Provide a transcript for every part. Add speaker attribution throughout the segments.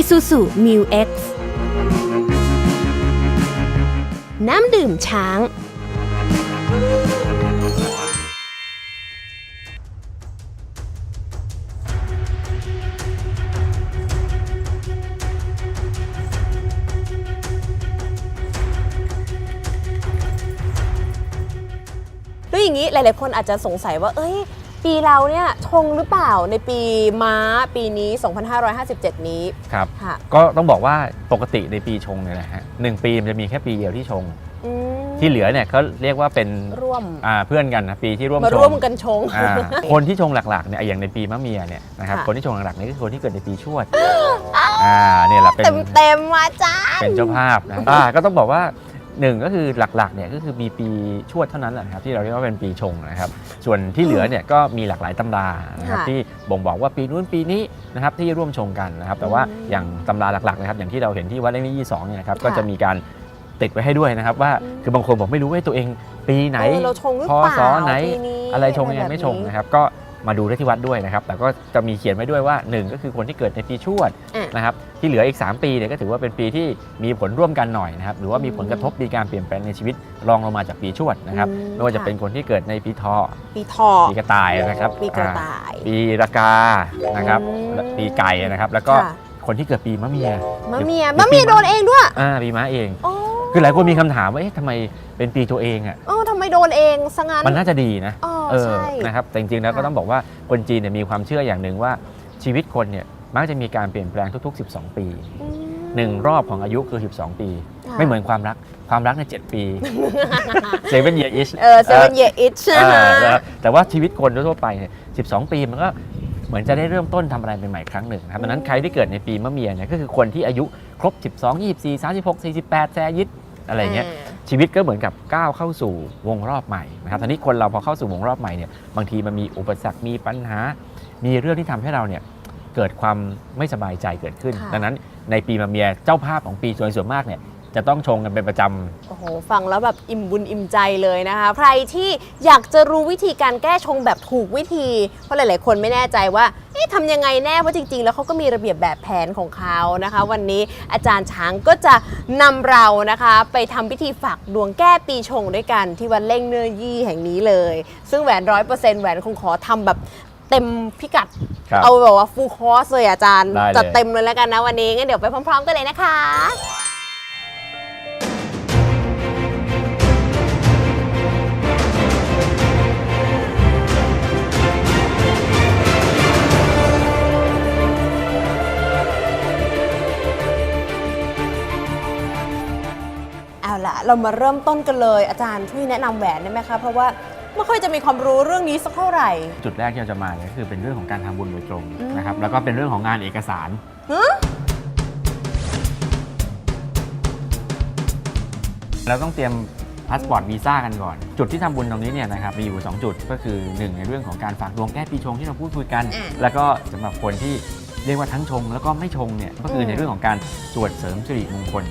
Speaker 1: Isuzu Mu X น้ำดื่มช้าง
Speaker 2: ด้วยอย่างนี้หลาย ๆ คนอาจจะสงสัยว่า เอ้ย ปีเราเนี่ยชงหรือเปล่าในปีม้าปีนี้ 2557 นี้
Speaker 3: ครับ
Speaker 2: ค่ะ
Speaker 3: ก็ต้องบอกว่าปกติในปีชงเนี่ยนะฮะหนึ่งปีมันจะมีแค่ปีเดียวที่ชง
Speaker 2: อืม
Speaker 3: ที่เหลือเนี่ยเขาเรียกว่าเป็น
Speaker 2: ร่วม
Speaker 3: อ่าเพื่อนกันนะปีที่ร่วม
Speaker 2: มา
Speaker 3: ช
Speaker 2: ร่วม
Speaker 3: ง
Speaker 2: กันชง
Speaker 3: อ่าคนที่ชงหลักๆเนี่ยอย่างในปีมะเมียเนี่ยนะครับ
Speaker 2: ค่ะ
Speaker 3: คนที่ชงหลักๆเนี่ยก็คือคนที่เกิดในปีชวดอ่าเนี่ยแหละเป็น
Speaker 2: เต็มเต็มๆมาจ้า
Speaker 3: เป็นเจ้าภาพนะอ่าก็ต้องบอกว่า หนึ่งก็คือหลักๆเนี่ยก็คือมีปีชวดเท่านั้นแหละครับที่เราเรียกว่าเป็นปีชงนะครับส่วนที่เหลือเนี่ยก็มีหลากหลายตำรานะครับ
Speaker 2: ค่ะ
Speaker 3: ที่บ่งบอกว่าปีนู้นปีนี้นะครับที่ร่วมชงกันนะครับแต่ว่า
Speaker 2: อืม
Speaker 3: อย่างตำราหลักๆนะครับอย่างที่เราเห็นที่วัดเลขที่ยี่สองเนี่ยนะครับ
Speaker 2: ค่ะ
Speaker 3: ก็จะมีการติดไว้ให้ด้วยนะครับว่า
Speaker 2: อืม
Speaker 3: คือบางคนบอกไม่รู้ว่าตัวเองปีไหน
Speaker 2: เออเราชงหรือ
Speaker 3: พ
Speaker 2: เปล่า
Speaker 3: ศไหน
Speaker 2: ปีนี้
Speaker 3: อะไรชงยังไงไม่ชง
Speaker 2: แบบ
Speaker 3: นะครับก็ มาดูได้ที่วัดด้วยนะครับ แต่ก็จะมีเขียนไว้ด้วยว่าหนึ่งก็คือคนที่เกิดในปีชวด
Speaker 2: อะ
Speaker 3: นะครับ ที่เหลืออีก 3 ปีเนี่ยก็ถือว่าเป็นปีที่มีผลร่วมกันหน่อยนะครับ หรือว่ามีผลกระทบมีการเปลี่ยนแปลงในชีวิตรองลงมาจากปีชวดนะครับ
Speaker 2: อืม
Speaker 3: ไม่ว่าจะเป็นคนที่เกิดในปีทอ
Speaker 2: ปีทอ
Speaker 3: ปีกระต่ายนะครับ
Speaker 2: ปีกระ
Speaker 3: อ่า
Speaker 2: ต่าย
Speaker 3: ปีระกา นะครับ
Speaker 2: อืม
Speaker 3: และปีไก่นะครับ แล้วก็
Speaker 2: ค่ะ
Speaker 3: คนที่เกิดปีมะเมีย
Speaker 2: มะเมีย
Speaker 3: หรือ
Speaker 2: มะเมีย
Speaker 3: ปี
Speaker 2: โดนเองด้วย
Speaker 3: อ่าปีม้าเอง
Speaker 2: โอ้
Speaker 3: คือหลายคนมีคำถามว่าเอ๊ะทำไมเป็นปีตัวเองอะ
Speaker 2: เออทำไมโดนเองซะงั้น
Speaker 3: มันน่าจะดีนะ
Speaker 2: เออ
Speaker 3: เออ
Speaker 2: ใช่
Speaker 3: นะครับแต่จริงๆแล้วก็
Speaker 2: ค่ะ
Speaker 3: ต้องบอกว่าคนจีนเนี่ยมีความเชื่ออย่างหนึ่งว่าชีวิตคนเนี่ยมักจะมีการเปลี่ยนแปลงทุก ๆ 12 ปี
Speaker 2: อืม
Speaker 3: หนึ่งรอบของอายุคือ 12 ปี
Speaker 2: ค่ะ
Speaker 3: ไม่เหมือนความรักความรักเนี่ย7ปีเซเว่นเยียอิช
Speaker 2: เออเซเว่นเยอิช
Speaker 3: แต่ว่าชีวิตคนทั่วๆไปเนี่ย12 ปีมันก็ เหมือนจะได้เริ่มต้นทำอะไรใหม่ๆครั้งหนึ่งนะครับดังนั้นใครที่เกิดในปีมะเมียเนี่ยก็คือคนที่อายุครบ 12 24 36 48แซยิดอะไรเงี้ยชีวิตก็เหมือนกับก้าวเข้าสู่วงรอบใหม่นะครับทีนี้คนเราพอเข้าสู่วงรอบใหม่เนี่ยบางทีมันมีอุปสรรคมีปัญหา มีเรื่องที่ทำให้เราเนี่ยเกิดความไม่สบายใจเกิดขึ้น
Speaker 2: ค่ะ
Speaker 3: ดังนั้นในปีมะเมียเจ้าภาพของปีส่วนส่วนมากเนี่ย จะต้องชงกันเป็นประจำ
Speaker 2: โอ้โหฟังแล้วแบบอิ่มบุญอิ่มใจเลยนะคะ ใครที่อยากจะรู้วิธีการแก้ชงแบบถูกวิธี เพราะหลาย ๆ คนไม่แน่ใจว่าเอ๊ะทำยังไงแน่เพราะจริง ๆ แล้วเขาก็มีระเบียบแบบแผนของเขานะคะ วันนี้อาจารย์ช้างก็จะนำเรานะคะ ไปทำพิธีฝากดวงแก้ปีชงด้วยกันที่วัดเล่งเนื้อยี่แห่งนี้เลย ซึ่งแหวนร้อยเปอร์เซ็นต์แหวนคงขอทำแบบเต็มพิกัด
Speaker 3: ครับ
Speaker 2: เอาแบบว่าฟูลคอร์สเลยอาจารย์
Speaker 3: ได้เลย
Speaker 2: จัดเต็มเลยแล้วกันนะวันนี้งั้นเดี๋ยวไปพร้อม ๆ กันเลยนะคะ เอาล่ะเรามาเริ่มต้นกันเลยอาจารย์ช่วยแนะนำแหวนได้ไหมคะ เพราะว่าไม่ค่อยจะมีความรู้เรื่องนี้สักเท่าไหร่
Speaker 3: จุดแรกที่เราจะมาเนี่ยก็คือเป็นเรื่องของการทำบุญโดยตรง
Speaker 2: อืม
Speaker 3: นะครับ แล้วก็เป็นเรื่องของงานเอกสาร
Speaker 2: ฮะ
Speaker 3: เราต้องเตรียมพาสปอร์ตวีซ่ากันก่อน จุดที่ทำบุญตรงนี้เนี่ยนะครับมีอยู่ 2 จุดก็คือ 1 ในเรื่องของการฝากดวงแก้ปีชงที่เราพูดคุยกัน
Speaker 2: อะ
Speaker 3: แล้วก็สำหรับคนที่เรียกว่าทั้งชง แล้วก็ไม่ชงเนี่ยก็คือ
Speaker 2: ม
Speaker 3: ในเรื่องของการสวดเสริมสิริมงคล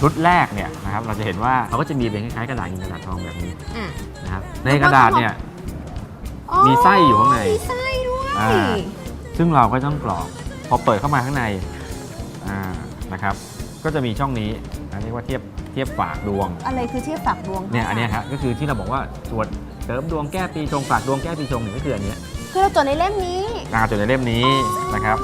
Speaker 3: ชุดแรกเนี่ยนะครับเราจะเห็นว่าเขาก็จะมีเป็นคล้ายๆกระดาษเงินกระดาษทองแบบนี้
Speaker 2: อะ
Speaker 3: นะครับในกระดาษเนี่ย
Speaker 2: อ๋อ
Speaker 3: มีไส้อยู่ข้างใน
Speaker 2: มีไส้ด้วย
Speaker 3: อ่า ซึ่งเราก็ต้องกรอกพอเปิดเข้ามาข้างในอ่านะครับ ก็จะมีช่องนี้นะเรียกว่าเทียบเทียบฝากดวง
Speaker 2: อะไรคือเทียบฝากดวงคะ
Speaker 3: เนี่ยอันเนี้ยครับก็คือที่เราบอกว่าสวดเสริมดวงแก้ปีชงฝากดวงแก้ปีชงเนี่ยก็คืออันเนี้ย
Speaker 2: คือเราจดในเล่มนี้
Speaker 3: งานจดในเล่มนี้นะครับ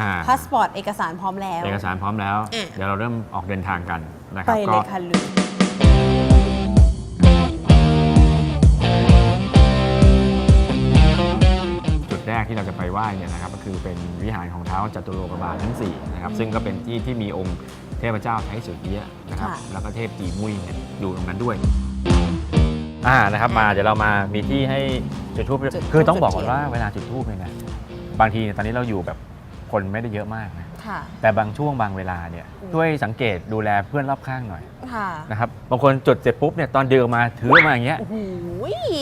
Speaker 3: อ่า
Speaker 2: พาสปอร์ตเอกสารพร้อมแล้ว
Speaker 3: เอกสารพร้อมแล้ว
Speaker 2: อะ
Speaker 3: เดี๋ยวเราเริ่มออกเดินทางกันนะค
Speaker 2: ไป
Speaker 3: รับ
Speaker 2: เลยค่ะลุง
Speaker 3: จุดแรกที่เราจะไปไหว้เนี่ยนะครับก็คือเป็นวิหารของเท้าจตุโลกบาลทั้ง4นะครับซึ่งก็เป็นที่ที่มีองค์เทพเจ้าไทยสุเอียะนะครับ แล้วก็เทพจีมุ้ยเนี่ยอยู่ตรงนั้นด้วยอ่านะครับมาเดี๋ยวเรามามีที่ให้จุดทูบคือต้องบอกก่อนว่าเวลาจุดทูบเนี่ยนะบางทีเนี่ยตอนนี้เราอยู่แบบ คนไม่ได้เยอะมากนะ
Speaker 2: ค่ะ
Speaker 3: แต่บางช่วงบางเวลาเนี่ย
Speaker 2: อืม
Speaker 3: ช่วยสังเกตดูแลเพื่อนรอบข้างหน่อย
Speaker 2: ค่ะ
Speaker 3: นะครับบางคนจุดเสร็จปุ๊บเนี่ยตอนเดินออกมาถือออกมาอย่างเงี้ย
Speaker 2: โอ้โห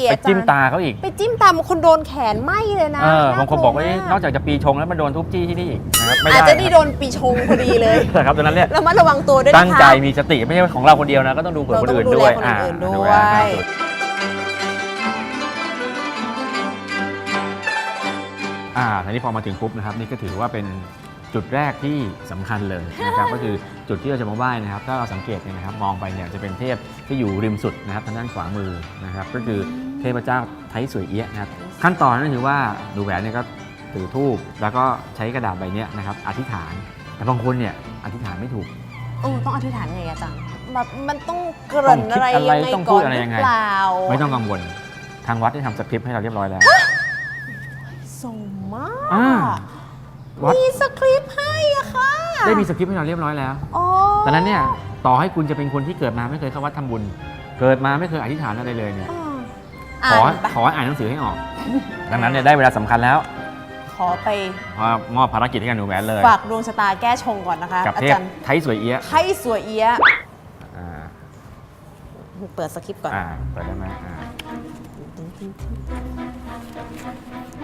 Speaker 3: ไป
Speaker 2: อาจารย์
Speaker 3: จิ้มตาเขาอีก
Speaker 2: ไปจิ้มตามบางคนโดนแขนไหมเลยนะ
Speaker 3: เออบางคนบอกว่า
Speaker 2: ลั
Speaker 3: เอ๊ะนอกจากจะปีชงแล้วมาโดนทุบจี้ที่นี่อีกนะครับไม่
Speaker 2: อาจ
Speaker 3: ได้
Speaker 2: จะนี่โดนปีชงพอดีเลย
Speaker 3: นะครับดังนั้นเนี่ย
Speaker 2: ระมัดระวังตัวด้วยนะคะ
Speaker 3: ตั้งใจมีสติไม่ใช่ของเราคนเดียวนะ ก็ต้องดูเผื่อคนอื่นด้วย
Speaker 2: เราต้องดูแลคนอื่นด้วย
Speaker 3: ดูแลครับ อ่าทีนี้พอมาถึงปุ๊บนะครับนี่ก็ถือว่าเป็นจุดแรกที่สำคัญเลยนะครับ ก็คือจุดที่เราจะมาไหว้นะครับ ถ้าเราสังเกตเนี่ยนะครับ มองไปเนี่ยจะเป็นเทพที่อยู่ริมสุดนะครับทางด้านขวามือนะครับ ก็คือเทพเจ้าไทยสวยเอี้ยะนะครับขั้นตอนนั่นคือว่าดูแหวนเนี่ยก็ถือธูปแล้วก็ใช้กระดาษใบเนี้ยนะครับ อธิษฐาน แต่บางคนเนี่ยอธิษฐานไม่ถูก
Speaker 2: โอ้ต้องอธิษฐานไงอาจารย์แบบมันต้องเกริ่นอะไร
Speaker 3: ต้องคิดอะไร
Speaker 2: ยังไง
Speaker 3: ต้องพู
Speaker 2: ก่อ
Speaker 3: ด
Speaker 2: น
Speaker 3: อะไร
Speaker 2: หรื
Speaker 3: ยัง
Speaker 2: อ
Speaker 3: ไง
Speaker 2: เปล่า
Speaker 3: ไม่ต้องกังวลทางวัดได้ทำสคริปต์ให้เราเรียบร้อยแล้ว
Speaker 2: สมมา
Speaker 3: อ่ากวัด
Speaker 2: มีสคริปต์ให้อะค่ะ
Speaker 3: ได้มีสคริปต์ให้เราเรียบร้อยแล้ว
Speaker 2: อ๋อ
Speaker 3: ดังนั้นเนี่ยต่อให้คุณจะเป็นคนที่เกิดมาไม่เคยเข้าวัดทำบุญ เกิดมาไม่เคยอธิษฐานอะไรเลยเนี่ย
Speaker 2: อ่า
Speaker 3: ขอ
Speaker 2: อ่านไป
Speaker 3: ขอให้อ่านหนังสือให้ออก ดังนั้นเนี่ยได้เวลาสำคัญแล้ว
Speaker 2: ขอไป
Speaker 3: ว่ามอบภารกิจให้กับหนูแหวนเลย
Speaker 2: ฝากดวงชะตาแก้ชงก่อนนะคะ
Speaker 3: กับ
Speaker 2: อา
Speaker 3: เทพ
Speaker 2: จารย์
Speaker 3: ไทยสวยเอี้ยะ
Speaker 2: ไพ่สวยเอี้ยะ
Speaker 3: อ่า
Speaker 2: เปิดสคริปต์ก่อน
Speaker 3: อ่าเปิดได้ไหมอ่า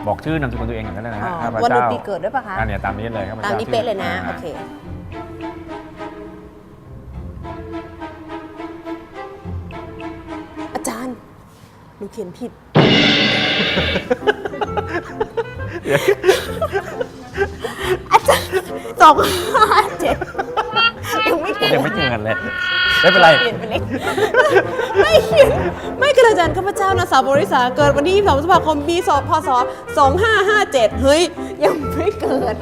Speaker 3: บอกชื่อนามสกุลตัวเองก่อนก็ได้นะ
Speaker 2: อ๋
Speaker 3: ฮะ
Speaker 2: อ
Speaker 3: ข้าพ
Speaker 2: วันเดื
Speaker 3: เจ้า
Speaker 2: อนปีเกิดด้วยปะคะ
Speaker 3: อ่าเนี่ยตามนี้เลยข้าพ
Speaker 2: ตาม
Speaker 3: เจ้า
Speaker 2: นี้เป๊ะเลยนะ
Speaker 3: ชื่
Speaker 2: โอเค อาจารย์ หนูเขียนผิด อาจารย์สองห้าเจ็ดยังไม่เขียน
Speaker 3: ยังไม่เจอกันเลยไม่เป็นไร
Speaker 2: เปลี่ยนไปเลยไม่เขียนไม่ กระจารย์ข้าพเจ้านะสาวบริษาเกิดวันที่22พฤษภาคมปีพศ 2557 เฮ้ย ยังไม่เกิด